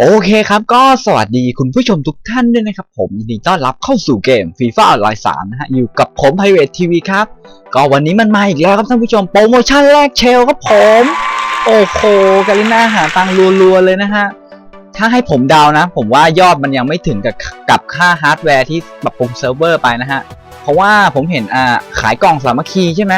โอเคครับก็สวัสดีคุณผู้ชมทุกท่านด้วยนะครับ ผมยินดีต้อนรับเข้าสู่เกม FIFA ออนไลน์3นะฮะอยู่กับผม Private TV ครับ ก็วันนี้มันมาอีกแล้วครับท่านผู้ชมโปรโมชั่นแรกเชลครับผม โอ้โหกาลิน่าหาตังรัวๆเลยนะฮะ ถ้าให้ผมเดาวนะ ผมว่ายอดมันยังไม่ถึงกับกับค่าฮาร์ดแวร์ที่ปรับปรุงเซิร์ฟเวอร์ไปนะฮะ เพราะว่าผมเห็นอ่าขายกล่องสามัคคีใช่ไหม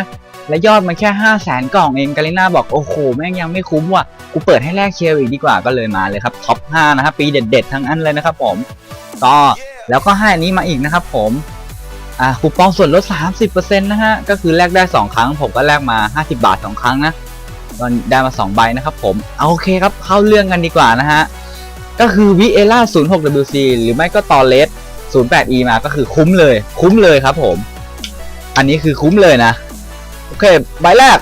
และยอดมันแค่5 0 0แสนกล่องเองกาลิน่าบอกโอ้โหแม่งยังไม่คุ้มว่ะกูเปิดให้แลกเชลอีกดีกว่าก็เลยมาเลยครับท็อป5นะครับปีเด็ดๆทั้งนั้นเลยนะครับผมก็แล้วก็ให้อันนี้มาอีกนะครับผมอ่าคูปองส่วนลด 30%นะฮะก็คือแลกได้ 2 ครั้ง ผมก็แลกมา 50 บาท 2 ครั้งนะก็ได้มา 2 ใบนะครับผมเอาโอเคครับเข้าเรื่องกันดีกว่านะฮะก็คือวิเอล่า 06WC หรือไม่ก็ตอเลส 08E มาก็คือคุ้มเลย คุ้มเลยครับผม อันนี้คือคุ้มเลยนะ โอเค ใบแรก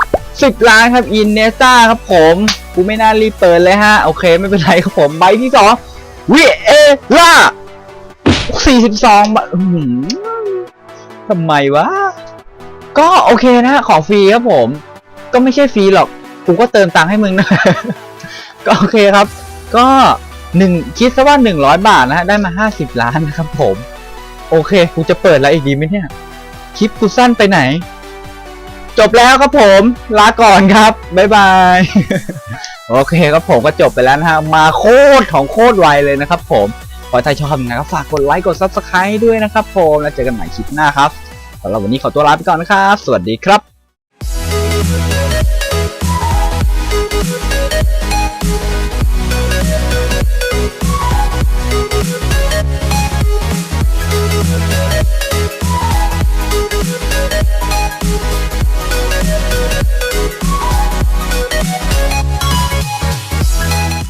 10ล้านครับอินเนซ่าครับผมกูไม่น่ารีบเปิดเลยฮะ โอเคไม่เป็นไรครับผมใบที่สองวิเอล่า42บาทอื้อหือทำไมวะ ก็โอเคนะของฟรีครับผม ก็ไม่ใช่ฟรีหรอก กูก็เติมตังค์ให้มึงนะ ก็โอเคครับ ก็หนึ่งคิดซะว่า100บาทนะฮะได้มา50ล้านนะครับผม โอเค กูจะเปิดอะไรอีกดีไหมเนี่ย คลิปกูสั้นไปไหน จบแล้วครับผมลาก่อนครับบ๊ายบาย โอเคครับผมก็จบไปแล้วนะฮะมาโคตรของโคตรไวเลยนะครับผมขอถ้าชอบนะครับฝากกดไลค์กด Subscribe ด้วยนะครับผมแล้วเจอกันใหม่คลิปหน้าครับสำหรับวันนี้ขอตัวลาไปก่อนนะครับ สวัสดีครับ